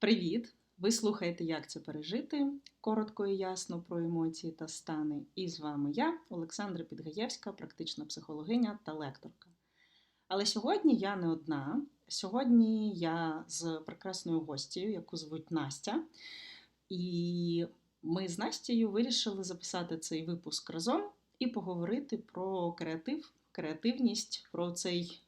Привіт! Ви слухаєте Як це пережити? Коротко і ясно про емоції та стани. І з вами я, Олександра Підгаєвська, практична психологиня та лекторка. Але сьогодні я не одна. Сьогодні я з прекрасною гостю, яку звуть Настя. І ми з Настею вирішили записати цей випуск разом і поговорити про креатив, креативність, про цей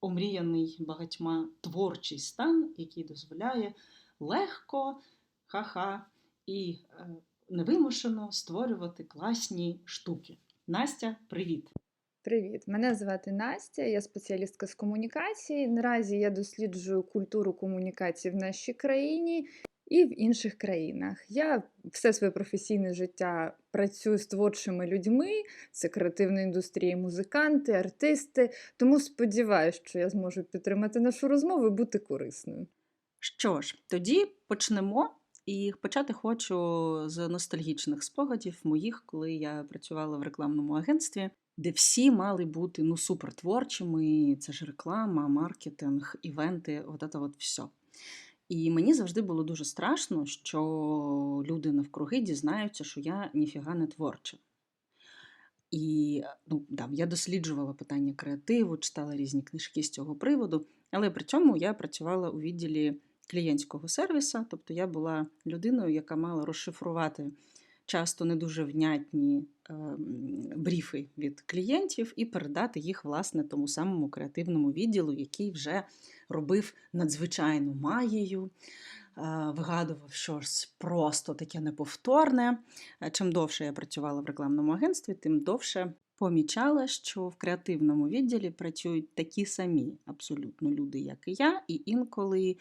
омріяний багатьма творчий стан, який дозволяє легко, ха-ха і е, невимушено створювати класні штуки. Настя, привіт! Привіт, мене звати Настя, я спеціалістка з комунікації. Наразі я досліджую культуру комунікації в нашій країні і в інших країнах. Я все своє професійне життя працюю з творчими людьми, це креативна індустрія, музиканти, артисти. Тому сподіваюся, що я зможу підтримати нашу розмову і бути корисною. Що ж, тоді почнемо. І почати хочу з ностальгічних спогадів моїх, коли я працювала в рекламному агентстві, де всі мали бути ну супертворчими. Це ж реклама, маркетинг, івенти, от це от все. І мені завжди було дуже страшно, що люди навкруги дізнаються, що я ніфіга не творча. І ну, да, я досліджувала питання креативу, читала різні книжки з цього приводу, але при цьому я працювала у відділі клієнтського сервіса, тобто я була людиною, яка мала розшифрувати часто не дуже внятні е, бріфи від клієнтів і передати їх власне тому самому креативному відділу, який вже робив надзвичайну магію, е, вигадував щось просто таке неповторне. Е, Чим довше я працювала в рекламному агентстві, тим довше помічала, що в креативному відділі працюють такі самі абсолютно люди, як і я, і інколи.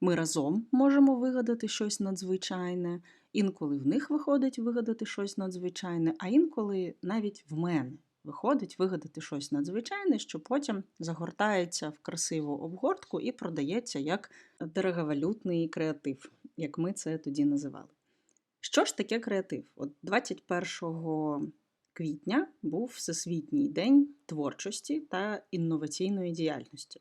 Ми разом можемо вигадати щось надзвичайне, інколи в них виходить вигадати щось надзвичайне, а інколи навіть в мене виходить вигадати щось надзвичайне, що потім загортається в красиву обгортку і продається як дороговалютний креатив, як ми це тоді називали. Що ж таке креатив? От 21 квітня був Всесвітній день творчості та інноваційної діяльності.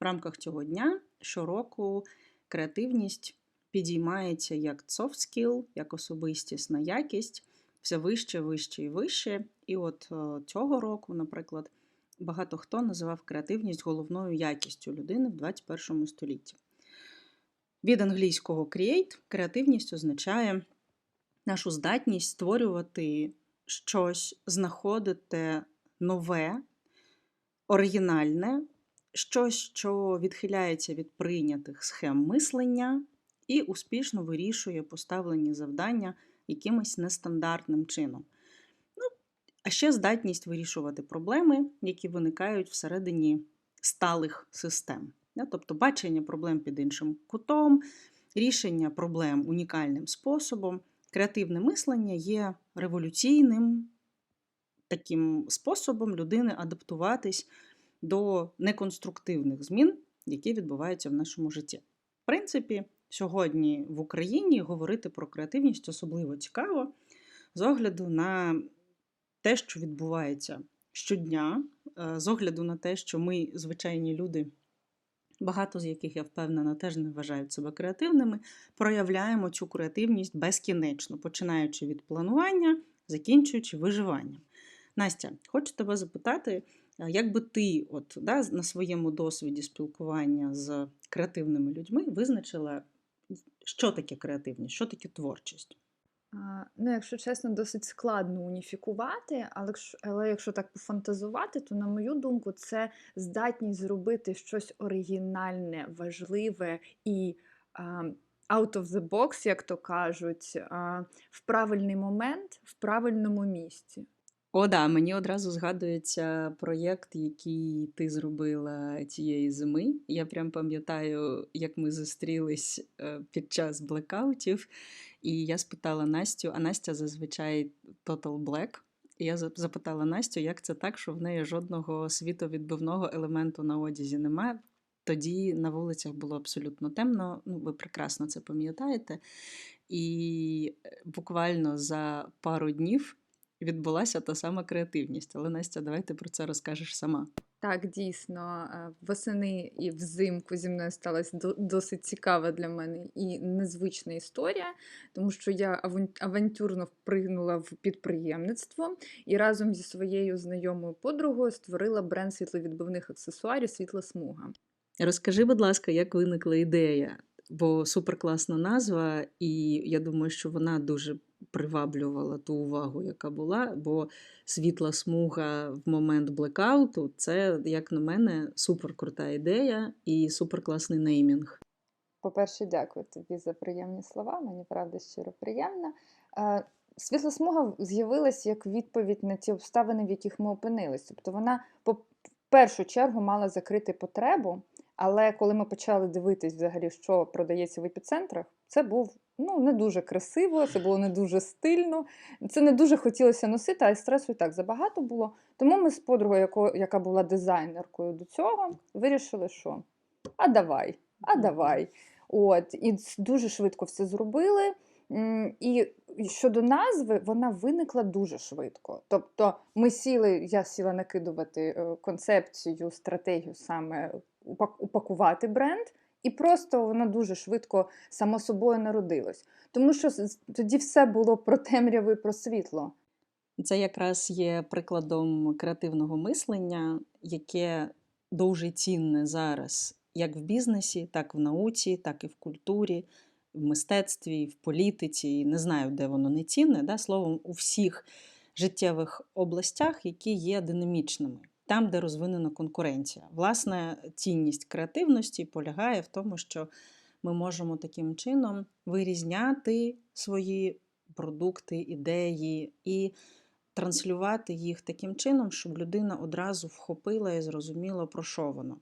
В рамках цього дня щороку креативність підіймається як soft skill, як особистісна якість, все вище, вище і вище. І от цього року, наприклад, багато хто називав креативність головною якістю людини в 21 столітті. Від англійського create креативність означає нашу здатність створювати щось, знаходити нове, оригінальне щось, що відхиляється від прийнятих схем мислення і успішно вирішує поставлені завдання якимось нестандартним чином. Ну, А ще здатність вирішувати проблеми, які виникають всередині сталих систем. Тобто бачення проблем під іншим кутом, рішення проблем унікальним способом. Креативне мислення є революційним таким способом людини адаптуватись до неконструктивних змін, які відбуваються в нашому житті. В принципі, сьогодні в Україні говорити про креативність особливо цікаво з огляду на те, що відбувається щодня, е, з огляду на те, що ми, звичайні люди, багато з яких я впевнена, теж не вважають себе креативними, проявляємо цю креативність безкінечно, починаючи від планування, закінчуючи виживанням. Настя, хочу тебе запитати, як би ти от, да, на своєму досвіді спілкування з креативними людьми визначила, що таке креативність, що таке творчість? Ну, якщо чесно, досить складно уніфікувати, але але якщо так пофантазувати, то, на мою думку, це здатність зробити щось оригінальне, важливе і out of the box, як то кажуть, в правильний момент, в правильному місці. О, да, мені одразу згадується проєкт, який ти зробила цієї зими. Я прям пам'ятаю, як ми зустрілись е, під час блекаутів, і я спитала Настю, а Настя зазвичай Total Black. І я запитала Настю, як це так, що в неї жодного світовідбивного елементу на одязі немає. Тоді на вулицях було абсолютно темно, ну ви прекрасно це пам'ятаєте. І е, буквально за пару днів відбулася та сама креативність. Але Настя, давай ти про це розкажеш сама. Так, дійсно, е, восени і взимку зі мною сталася до- досить цікава для мене і незвична історія, тому що я аван- авантюрно впригнула в підприємництво і разом зі своєю знайомою подругою створила бренд світловідбивних аксесуарів Світла смуга. Розкажи, будь ласка, як виникла ідея? Бо суперкласна назва, і я думаю, що вона дуже приваблювала ту увагу, яка була. Бо світла смуга в момент блекауту це, як на мене, суперкрута ідея і суперкласний неймінг. По-перше, дякую тобі за приємні слова. Мені правда щиро приємно. Світла смуга з'явилася як відповідь на ті обставини, в яких ми опинилися. Тобто вона по першу чергу мала закрити потребу, але коли ми почали дивитись взагалі, що продається в епіцентрах, це був ну, не дуже красиво, це було не дуже стильно, це не дуже хотілося носити, а й стресу і так забагато було. Тому ми з подругою, яка була дизайнеркою до цього, вирішили, що а давай, а давай. От, і дуже швидко все зробили. І щодо назви, вона виникла дуже швидко. Тобто, ми сіли, я сіла накидувати е, концепцію, стратегію саме упак- упакувати бренд, і просто воно дуже швидко само собою народилось. Тому що тоді все було про темряву і про світло. Це якраз є прикладом креативного мислення, яке дуже цінне зараз як в бізнесі, так в науці, так і в культурі, в мистецтві, в політиці. Не знаю, де воно не цінне. Да? Словом, у всіх життєвих областях, які є динамічними, там, де розвинена конкуренція. Власне, цінність креативності полягає в тому, що ми можемо таким чином вирізняти свої продукти, ідеї і транслювати їх таким чином, щоб людина одразу вхопила і зрозуміла, про що воно.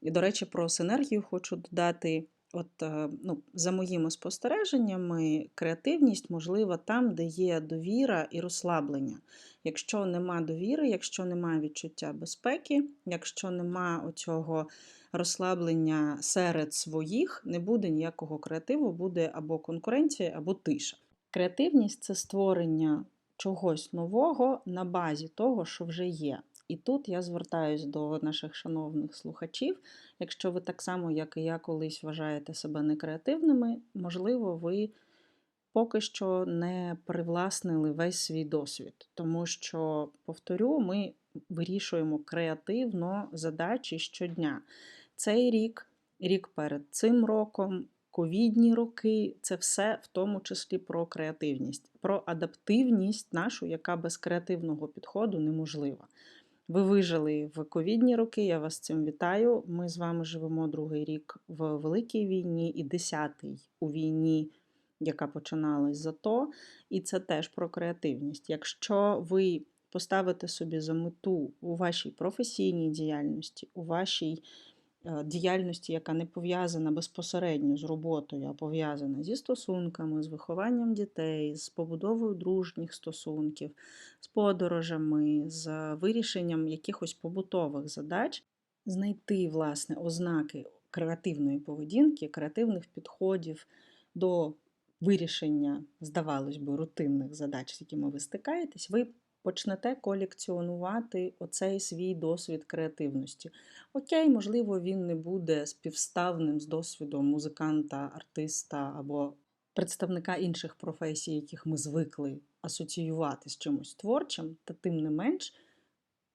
І, до речі, про синергію хочу додати. От, е, ну, за моїми спостереженнями, креативність можлива там, де є довіра і розслаблення. Якщо нема довіри, якщо немає відчуття безпеки, якщо нема оцього розслаблення серед своїх, не буде ніякого креативу, буде або конкуренція, або тиша. Креативність це створення чогось нового на базі того, що вже є. І тут я звертаюсь до наших шановних слухачів. Якщо ви так само, як і я, колись вважаєте себе некреативними, можливо, ви поки що не привласнили весь свій досвід. Тому що, повторю, ми вирішуємо креативно задачі щодня. Цей рік, рік перед цим роком, ковідні роки це все в тому числі про креативність, про адаптивність нашу, яка без креативного підходу неможлива. Ви вижили в ковідні роки, я вас цим вітаю. Ми з вами живемо другий рік в Великій війні і десятий у війні, яка починалась за то. І це теж про креативність. Якщо ви поставите собі за мету у вашій професійній діяльності, у вашій діяльності, яка не пов'язана безпосередньо з роботою, а пов'язана зі стосунками, з вихованням дітей, з побудовою дружніх стосунків, з подорожами, з вирішенням якихось побутових задач, знайти власне ознаки креативної поведінки, креативних підходів до вирішення, здавалось би, рутинних задач, з якими ви стикаєтесь, ви почнете колекціонувати оцей свій досвід креативності. Окей, можливо, він не буде співставним з досвідом музиканта, артиста або представника інших професій, яких ми звикли асоціювати з чимось творчим, та тим не менш,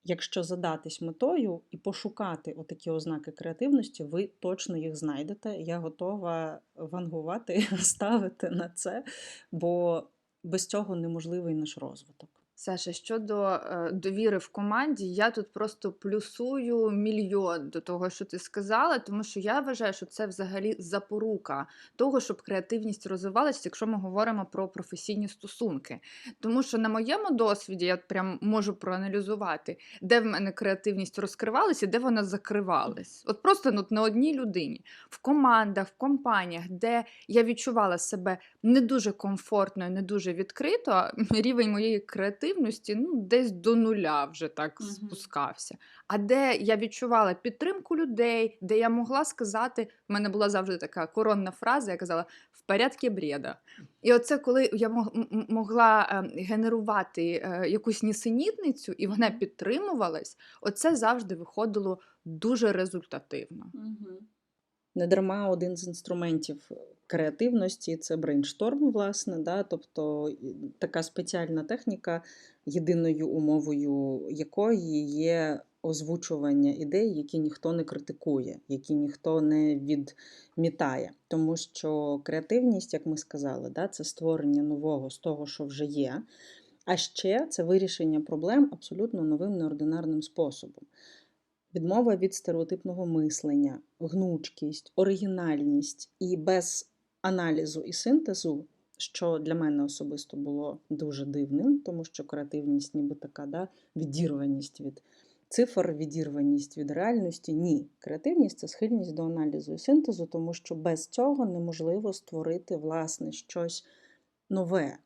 якщо задатись метою і пошукати отакі ознаки креативності, ви точно їх знайдете. Я готова вангувати, ставити на це, бо без цього неможливий наш розвиток. Саша, щодо е, довіри в команді, я тут просто плюсую мільйон до того, що ти сказала, тому що я вважаю, що це взагалі запорука того, щоб креативність розвивалася, якщо ми говоримо про професійні стосунки. Тому що на моєму досвіді я прям можу проаналізувати, де в мене креативність розкривалася, і де вона закривалась. От просто ну, на одній людині, в командах, в компаніях, де я відчувала себе не дуже комфортно, і не дуже відкрито, рівень моєї креативності креативності ну, десь до нуля вже так Мгм. спускався. А де я відчувала підтримку людей, де я могла сказати, в мене була завжди така коронна фраза, я казала в порядку бреда. І оце коли я могла е, генерувати е, якусь нісенітницю, і вона підтримувалась, оце завжди виходило дуже результативно. Недарма один з інструментів креативності це брейншторм, власне, да? тобто така спеціальна техніка, єдиною умовою якої є озвучування ідей, які ніхто не критикує, які ніхто не відмітає. Тому що креативність, як ми сказали, да? це створення нового з того, що вже є. А ще це вирішення проблем абсолютно новим неординарним способом. Відмова від стереотипного мислення, гнучкість, оригінальність і без аналізу і синтезу, що для мене особисто було дуже дивним, тому що креативність, ніби така, да, відірваність від цифр, відірваність від реальності. Ні, креативність це схильність до аналізу і синтезу, тому що без цього неможливо створити власне щось нове.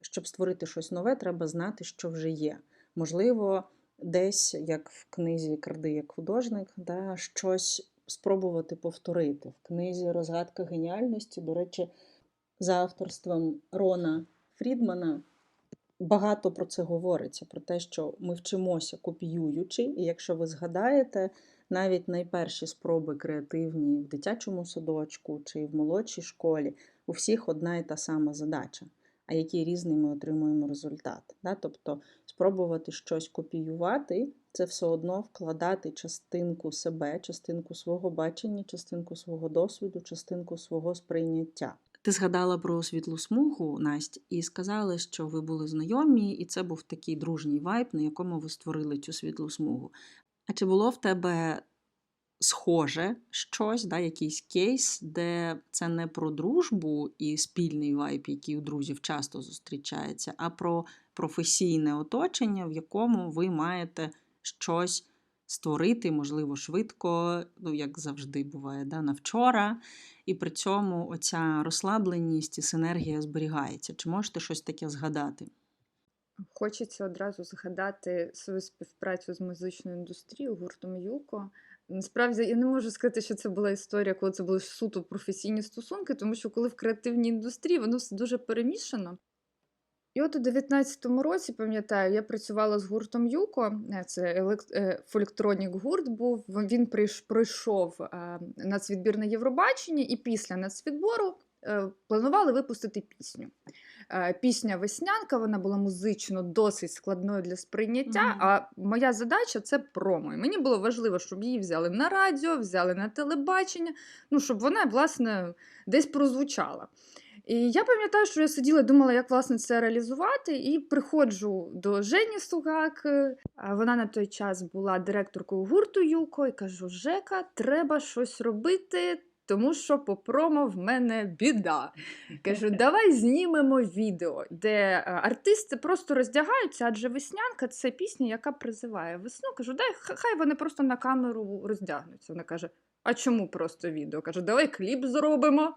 Щоб створити щось нове, треба знати, що вже є. Можливо, десь, як в книзі Карди як художник, да, щось спробувати повторити. В книзі Розгадка геніальності, до речі, за авторством Рона Фрідмана багато про це говориться: про те, що ми вчимося копіюючи, і якщо ви згадаєте, навіть найперші спроби креативні в дитячому садочку чи в молодшій школі, у всіх одна і та сама задача. А який різний ми отримуємо результат. Да? Тобто спробувати щось копіювати, це все одно вкладати частинку себе, частинку свого бачення, частинку свого досвіду, частинку свого сприйняття. Ти згадала про світлу смугу, Насть, і сказали, що ви були знайомі, і це був такий дружній вайб, на якому ви створили цю світлу смугу. А чи було в тебе схоже щось, да, якийсь кейс, де це не про дружбу і спільний вайб, який у друзів часто зустрічається, а про професійне оточення, в якому ви маєте щось створити, можливо, швидко, ну, як завжди буває, да, на вчора. І при цьому оця розслабленість і синергія зберігається. Чи можете щось таке згадати? Хочеться одразу згадати свою співпрацю з музичною індустрією гуртом Юко. Насправді я не можу сказати, що це була історія, коли це були суто професійні стосунки, тому що коли в креативній індустрії воно все дуже перемішано. І от у 19-му році, пам'ятаю, я працювала з гуртом Юко. е, Це е, фольктронік гурт був. Він пройшов е, нацвідбір на Євробаченні, і після нацвідбору планували випустити пісню. Е, Пісня Веснянка, вона була музично досить складною для сприйняття. Мгм. А моя задача це промо. І мені було важливо, щоб її взяли на радіо, взяли на телебачення, ну щоб вона, власне, десь прозвучала. І я пам'ятаю, що я сиділа думала, як власне це реалізувати, і приходжу до Жені Сугак. е, Вона на той час була директоркою гурту Юко, і кажу: Жека, треба щось робити, тому що по промо в мене біда. Кажу, давай знімемо відео, де е, артисти просто роздягаються, адже веснянка це пісня, яка призиває весну. Кажу, дай хай вони просто на камеру роздягнуться. Вона каже: А чому просто відео? Кажу, давай кліп зробимо.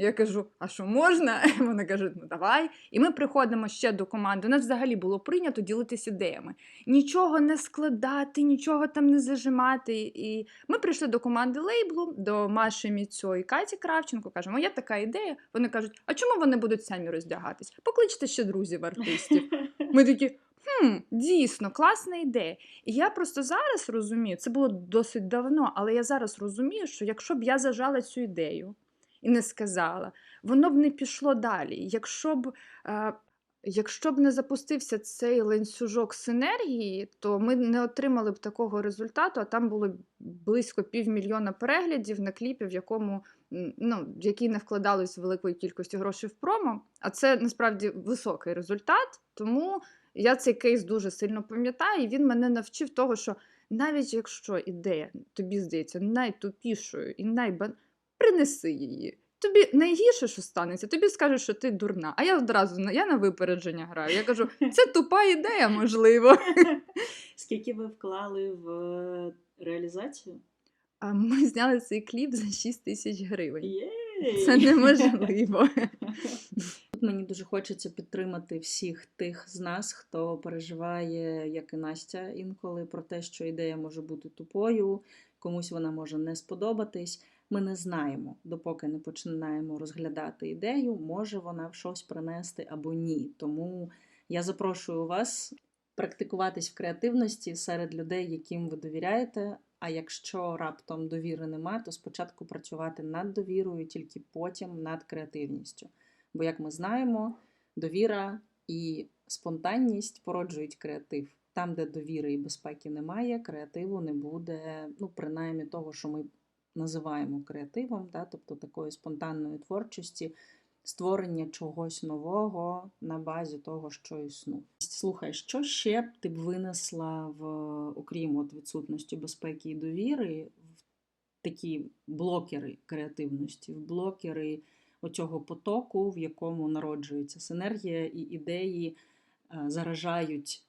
Я кажу, а що можна? Вона каже, ну давай. І ми приходимо ще до команди. У нас взагалі було прийнято ділитися ідеями. Нічого не складати, нічого там не зажимати. І ми прийшли до команди лейблу, до Маші Міцьо і Каті Кравченко. Кажемо, є така ідея. Вони кажуть, а чому вони будуть самі роздягатись? Покличте ще друзів артистів. Ми такі. Хм, дійсно, класна ідея. І я просто зараз розумію, це було досить давно, але я зараз розумію, що якщо б я зажала цю ідею і не сказала, воно б не пішло далі. Якщо б, е, якщо б не запустився цей ланцюжок синергії, то ми не отримали б такого результату, а там було близько півмільйона переглядів на кліпі, в якому ну, в який не вкладалось великої кількості грошей в промо. А це насправді високий результат. Тому я цей кейс дуже сильно пам'ятаю, і він мене навчив того, що навіть якщо ідея тобі здається найтупішою і найбан... принеси її. Тобі найгірше, що станеться, тобі скажуть, що ти дурна. А я одразу я на випередження граю. Я кажу, це тупа ідея, можливо. Скільки ви вклали в е, реалізацію? А ми зняли цей кліп за 6 тисяч гривень. Єй! Це неможливо. Тут мені дуже хочеться підтримати всіх тих з нас, хто переживає, як і Настя, інколи про те, що ідея може бути тупою, комусь вона може не сподобатись. Ми не знаємо, допоки не починаємо розглядати ідею, може вона в щось принести або ні. Тому я запрошую вас практикуватись в креативності серед людей, яким ви довіряєте. А якщо раптом довіри нема, то спочатку працювати над довірою, тільки потім над креативністю. Бо, як ми знаємо, довіра і спонтанність породжують креатив. Там, де довіри і безпеки немає, креативу не буде, ну, принаймні того, що ми називаємо креативом, да? тобто такої спонтанної творчості, створення чогось нового на базі того, що існує. Слухай, що ще б ти б винесла в окрім от відсутності безпеки і довіри, в такі блокери креативності, в блокери оцього потоку, в якому народжується синергія і ідеї е, заражають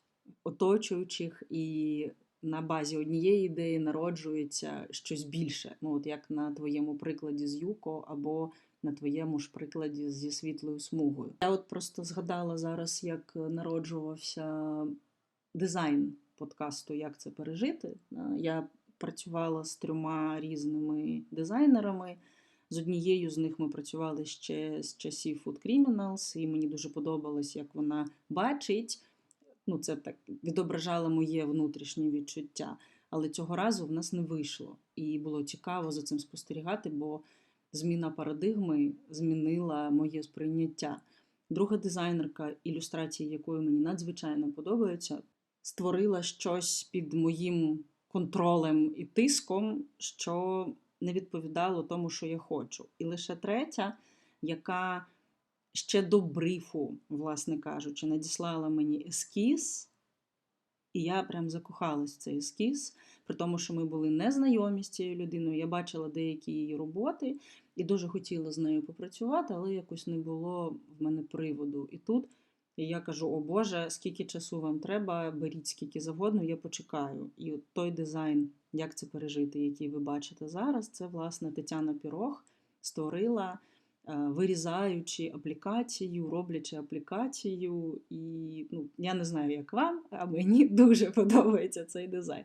оточуючих, і на базі однієї ідеї народжується щось більше. Ну, от як на твоєму прикладі з Юко, або на твоєму ж прикладі зі світлою смугою. Я от просто згадала зараз, як народжувався дизайн подкасту Як це пережити. Е, Я працювала з трьома різними дизайнерами. З однією з них ми працювали ще з часів Food Criminals, і мені дуже подобалось, як вона бачить. Ну, це так відображало моє внутрішнє відчуття. Але цього разу в нас не вийшло. І було цікаво за цим спостерігати, бо зміна парадигми змінила моє сприйняття. Друга дизайнерка, ілюстрації якої мені надзвичайно подобаються, створила щось під моїм контролем і тиском, що не відповідало тому, що я хочу. І лише третя, яка ще до брифу, власне кажучи, надіслала мені ескіз, і я прям закохалась в цей ескіз, при тому, що ми були незнайомі з цією людиною. Я бачила деякі її роботи і дуже хотіла з нею попрацювати, але якось не було в мене приводу. І тут я кажу: о Боже, скільки часу вам треба, беріть скільки завгодно, я почекаю. І от той дизайн, як це пережити, який ви бачите зараз, це власне Тетяна Пірог створила. Е, Вирізаючи аплікацію, роблячи аплікацію, і ну, я не знаю, як вам, а мені дуже подобається цей дизайн.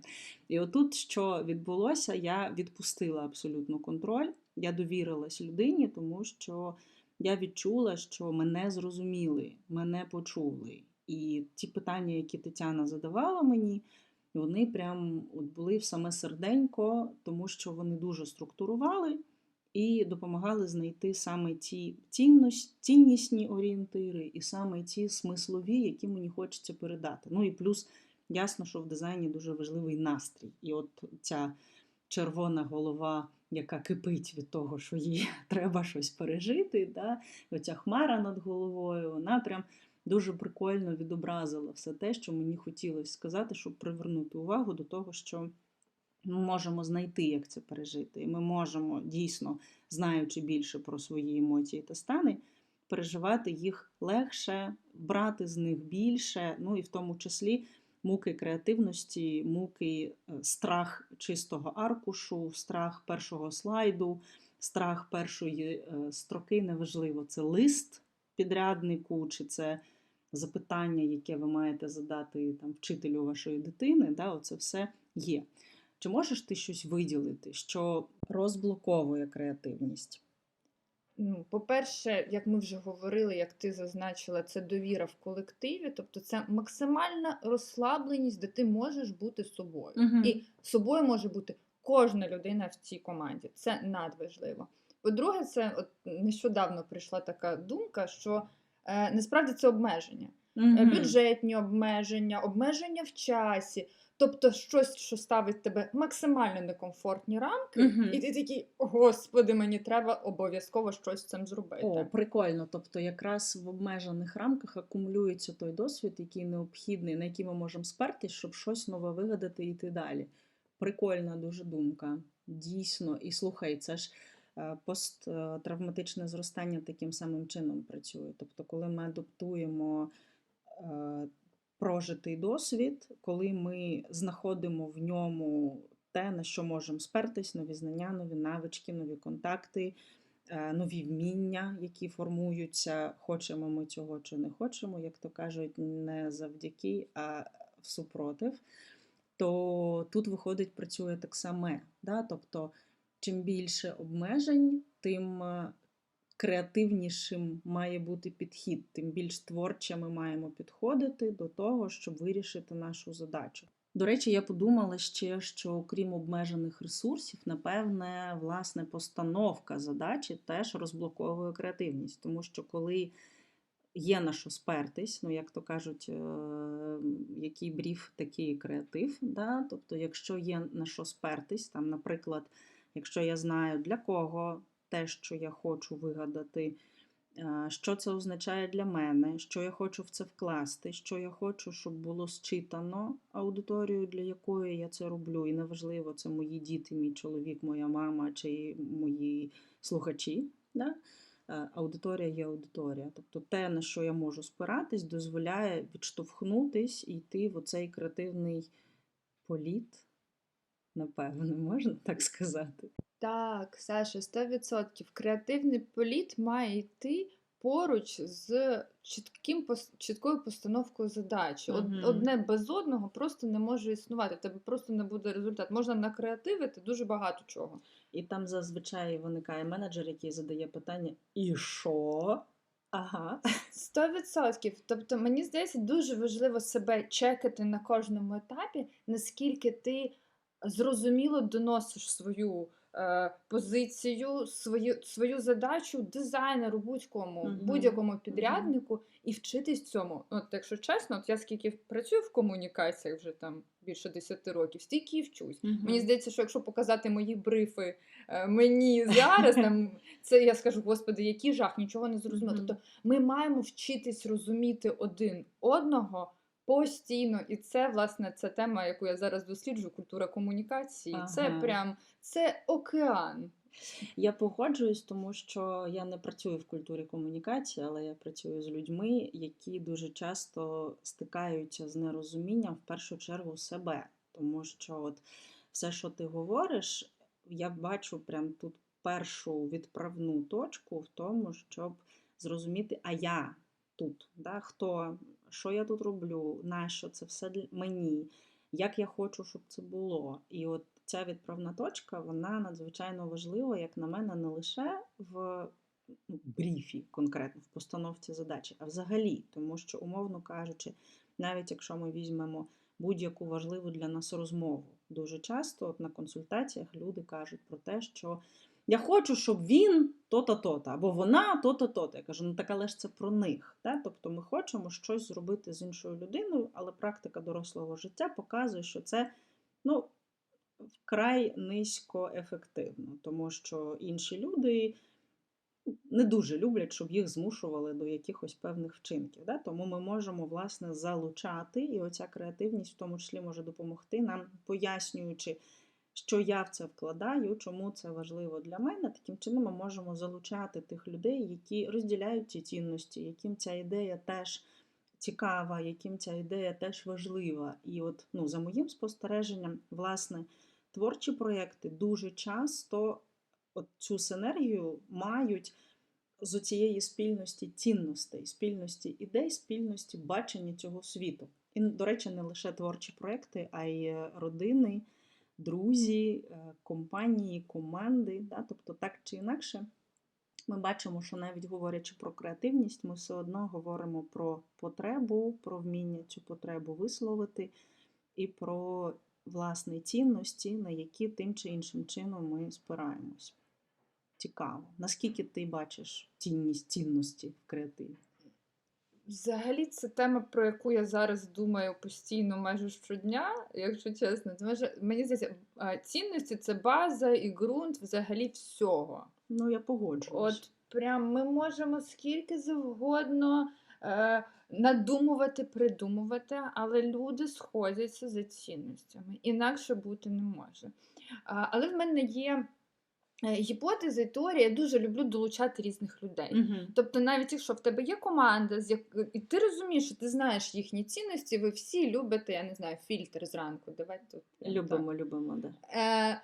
І отут, що відбулося, я відпустила абсолютно контроль, я довірилась людині, тому що я відчула, що мене зрозуміли, мене почули. І ті питання, які Тетяна задавала мені, вони прям от були в саме серденько, тому що вони дуже структурували і допомагали знайти саме ті ціннісні орієнтири, і саме ті смислові, які мені хочеться передати. Ну і плюс ясно, що в дизайні дуже важливий настрій. І от ця червона голова, яка кипить від того, що їй треба щось пережити, да? оця хмара над головою, вона прям дуже прикольно відобразила все те, що мені хотілося сказати, щоб привернути увагу до того, що ми можемо знайти, як це пережити. І ми можемо дійсно, знаючи більше про свої емоції та стани, переживати їх легше, брати з них більше, ну і в тому числі муки креативності, муки е, страх чистого аркушу, страх першого слайду, страх першої е, строки, неважливо, це лист підряднику, чи це запитання, яке ви маєте задати там, вчителю вашої дитини. Да, Оце все є. Чи можеш ти щось виділити, що розблоковує креативність? Ну, по-перше, як ми вже говорили, як ти зазначила, це довіра в колективі, тобто це максимальна розслабленість, де ти можеш бути собою. Мгм. І собою може бути кожна людина в цій команді. Це надважливо. По-друге, це от нещодавно прийшла така думка, що е, насправді це обмеження. Мгм. бюджетні обмеження, обмеження в часі. Тобто щось, що ставить тебе максимально некомфортні рамки, Мгм. і ти такий, господи, мені треба обов'язково щось з цим зробити. О, прикольно. Тобто, якраз в обмежених рамках акумулюється той досвід, який необхідний, на який ми можемо спертись, щоб щось нове вигадати і йти далі. Прикольна дуже думка. Дійсно. І слухай, це ж е, посттравматичне зростання таким самим чином працює. Тобто, коли ми адаптуємо е, прожитий досвід, коли ми знаходимо в ньому те, на що можемо спертись, нові знання, нові навички, нові контакти, е, нові вміння, які формуються, хочемо ми цього чи не хочемо, як то кажуть, не завдяки, а всупротив, то тут виходить, працює так саме. Да? Тобто, чим більше обмежень, тим е, креативнішим має бути підхід, тим більш творче ми маємо підходити до того, щоб вирішити нашу задачу. До речі, я подумала ще, що окрім обмежених ресурсів, напевне, власне, постановка задачі теж розблоковує креативність, тому що коли є на що спертись, ну як то кажуть, е, який бріф, такий креатив. Да? Тобто, якщо є на що спертись, там, наприклад, якщо я знаю для кого те, що я хочу вигадати, е, що це означає для мене, що я хочу в це вкласти, що я хочу, щоб було считано аудиторію, для якої я це роблю. І неважливо, це мої діти, мій чоловік, моя мама чи мої слухачі. Да? Е, Аудиторія є аудиторія. Тобто те, на що я можу спиратись, дозволяє відштовхнутись і йти в оцей креативний політ. Напевно, можна так сказати. Так, Саша, 100%. Креативний політ має йти поруч з чітким, чіткою постановкою задачі. Мгм. Одне без одного просто не може існувати. В тебе просто не буде результат. Можна накреативити дуже багато чого. І там зазвичай виникає менеджер, який задає питання: і що? Ага. Сто відсотків. Тобто, мені здається, дуже важливо себе чекати на кожному етапі, наскільки ти зрозуміло доносиш свою позицію, свою, свою задачу дизайнеру, будь-кому, Мгм. будь-якому підряднику і вчитись цьому. От, якщо чесно, от я скільки працюю в комунікаціях вже там більше 10 років, стільки і вчусь. Мені здається, що якщо показати мої брифи е, мені зараз, там, це я скажу, господи, який жах, нічого не зрозуміло. Мгм. Тобто ми маємо вчитись розуміти один одного постійно. І це, власне, це тема, яку я зараз досліджую, культура комунікації. Це прям це океан. Я погоджуюсь, тому що я не працюю в культурі комунікації, але я працюю з людьми, які дуже часто стикаються з нерозумінням в першу чергу себе. Тому що от все, що ти говориш, я бачу прям тут першу відправну точку в тому, щоб зрозуміти, а я тут, да, хто, що я тут роблю, нащо це все мені, як я хочу, щоб це було. І от ця відправна точка, вона надзвичайно важлива, як на мене, не лише в ну, бріфі, конкретно в постановці задачі, а взагалі, тому що, умовно кажучи, навіть якщо ми візьмемо будь-яку важливу для нас розмову, дуже часто от на консультаціях люди кажуть про те, що я хочу, щоб він то-то, то-то, або вона то-то, то-то. Я кажу, ну так але ж це про них. Да? Тобто ми хочемо щось зробити з іншою людиною, але практика дорослого життя показує, що це ну, вкрай низько ефективно, тому що інші люди не дуже люблять, щоб їх змушували до якихось певних вчинків. Да? Тому ми можемо власне залучати, і оця креативність в тому числі може допомогти нам, пояснюючи, що я в це вкладаю, чому це важливо для мене. Таким чином ми можемо залучати тих людей, які розділяють ці цінності, яким ця ідея теж цікава, яким ця ідея теж важлива. І от ну, за моїм спостереженням, власне, творчі проєкти дуже часто от цю синергію мають з цієї спільності цінностей, спільності ідей, спільності бачення цього світу. І, до речі, не лише творчі проекти, а й родини, друзі, е, компанії, команди. Да? Тобто, так чи інакше, ми бачимо, що навіть говорячи про креативність, ми все одно говоримо про потребу, про вміння цю потребу висловити і про власне цінності, на які тим чи іншим чином ми спираємось. Цікаво. Наскільки ти бачиш цінність цінності в креативі? Взагалі, це тема, про яку я зараз думаю постійно, майже щодня, якщо чесно. Може, мені здається, цінності це база і ґрунт взагалі всього. Ну, я погоджуюсь. От прям ми можемо скільки завгодно е, надумувати, придумувати, але люди сходяться за цінностями. Інакше бути не може. А, але в мене є е, гіпотеза і теорія, я дуже люблю долучати різних людей. Угу. Тобто, навіть якщо в тебе є команда, з як... і ти розумієш, що ти знаєш їхні цінності, ви всі любите, я не знаю, фільтр зранку. Давайте прям так. Любимо, любимо, да. Е,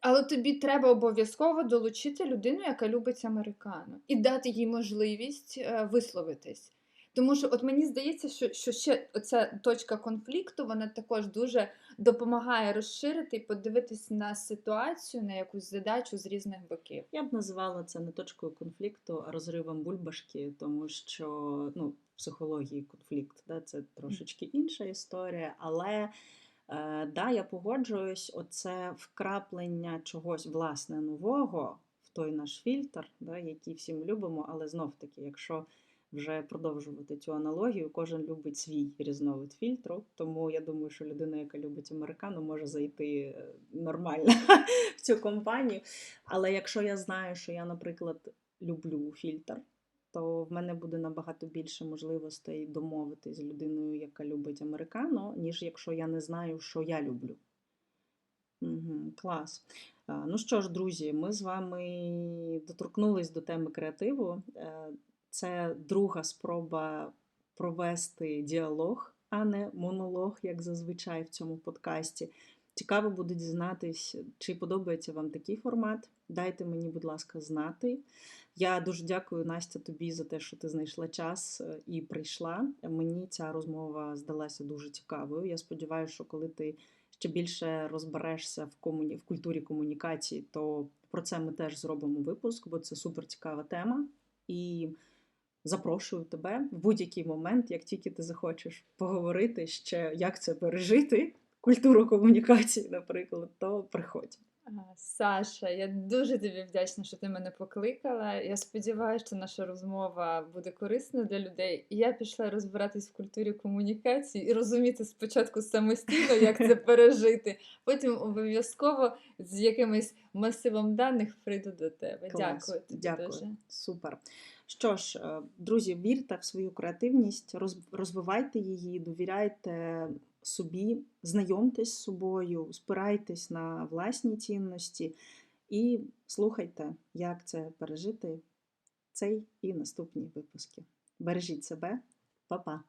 Але тобі треба обов'язково долучити людину, яка любить американо, і дати їй можливість е, висловитись. Тому що, от мені здається, що, що ще оця точка конфлікту вона також дуже допомагає розширити і подивитись на ситуацію, на якусь задачу з різних боків. Я б називала це не точкою конфлікту, а розривом бульбашки, тому що ну, в психології конфлікт да, це трошечки інша історія, але е, да, я погоджуюсь, оце вкраплення чогось власне нового в той наш фільтр, да, який всі ми любимо, але знов таки, якщо вже продовжувати цю аналогію, кожен любить свій різновид фільтру. Тому я думаю, що людина, яка любить американу, може зайти е, нормально в цю компанію. Але якщо я знаю, що я, наприклад, люблю фільтр, то в мене буде набагато більше можливостей домовитись з людиною, яка любить американо, ніж якщо я не знаю, що я люблю. Угу, клас. Ну що ж, друзі, ми з вами доторкнулись до теми креативу. Це друга спроба провести діалог, а не монолог, як зазвичай в цьому подкасті. Цікаво буде дізнатись, чи подобається вам такий формат. Дайте мені, будь ласка, знати. Я дуже дякую, Настя, тобі за те, що ти знайшла час е, і прийшла. Мені ця розмова здалася дуже цікавою. Я сподіваюся, що коли ти ще більше розберешся в комуні... в культурі комунікації, то про це ми теж зробимо випуск, бо це супер цікава тема. І запрошую тебе в будь-який момент, як тільки ти захочеш поговорити ще, як це пережити, культуру комунікації, наприклад, то приходь. Саша, я дуже тобі вдячна, що ти мене покликала. Я сподіваюся, що наша розмова буде корисна для людей. І я пішла розбиратись в культурі комунікації і розуміти спочатку самостійно, як це пережити. Потім обов'язково з якимось масивом даних прийду до тебе. Клас. Дякую тобі Дякую. дуже. Супер. Що ж, е, друзі, вірте в свою креативність, розвивайте її, довіряйте собі, знайомтесь з собою, спирайтесь на власні цінності і слухайте, як це пережити цей і наступні випуски. Бережіть себе, Па-па!